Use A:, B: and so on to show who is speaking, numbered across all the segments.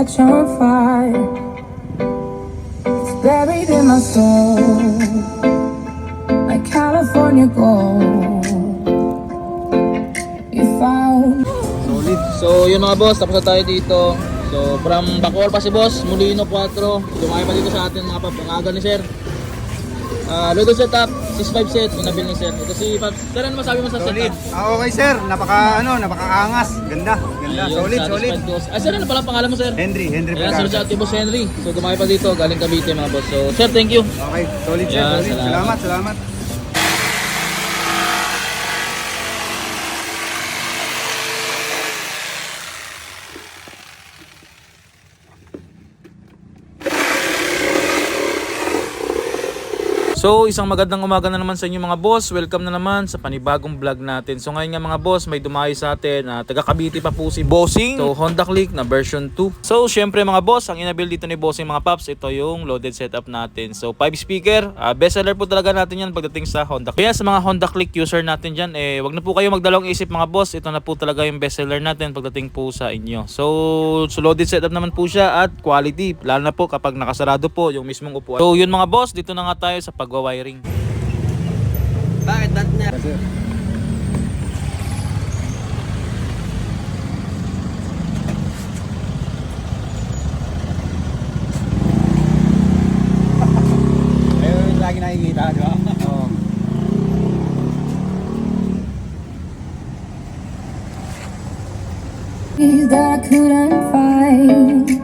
A: catch on fire. It's buried in my soul, like California gold. You found.
B: Solid. So yun mga boss, tapos na tayo dito. So from Bacoor pa si boss, Molino 4. Lumayo pa dito sa atin mga pap. Ang aga ni sir. Ah, loaded setup, 6.5 set, yung nabili ni sir. Ito si Pap. Sir, ano masabi mo sa
C: Solid.
B: setup?
C: Ah, okay sir, napaka ano, napakaangas. Ganda, ganda.
B: Ayun,
C: solid,
B: satisfied
C: solid.
B: boss. Ah, sir, ano pala pangalan mo sir?
C: Henry, Henry
B: Ayan, sir,
C: Pagasa.
B: si Boss Henry. So gumayo pa dito, galing Cavite mga boss. So sir, thank you.
C: Okay, solid sir, solid.
B: salamat.
C: Salamat, salamat.
B: So, isang magandang umaga na naman sa inyo mga boss. Welcome na naman sa panibagong vlog natin. So, ngayon nga mga boss, may dumayo sa atin. Uh, taga Cavite pa po si Bossing. So, Honda Click na version 2. So, syempre mga boss, ang inabil dito ni Bossing mga paps, ito yung loaded setup natin. So, 5 speaker. Uh, best seller po talaga natin yan pagdating sa Honda Click. Kaya sa mga Honda Click user natin dyan, eh, wag na po kayo magdalawang isip mga boss. Ito na po talaga yung best seller natin pagdating po sa inyo. So, so loaded setup naman po siya at quality. Lalo na po kapag nakasarado po yung mismong upuan. So, yun mga boss, dito na nga tayo sa pagwa-wiring.
C: Bakit that na? Ayun, lagi nakikita, di ba? Oo.
A: that I couldn't find.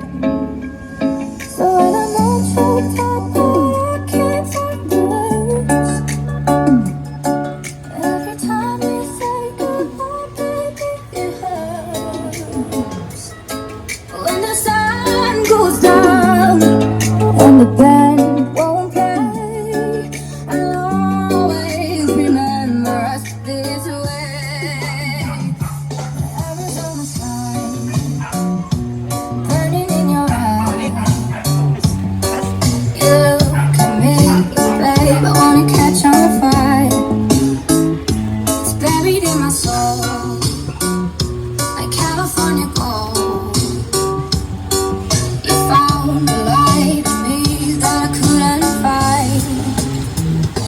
A: Música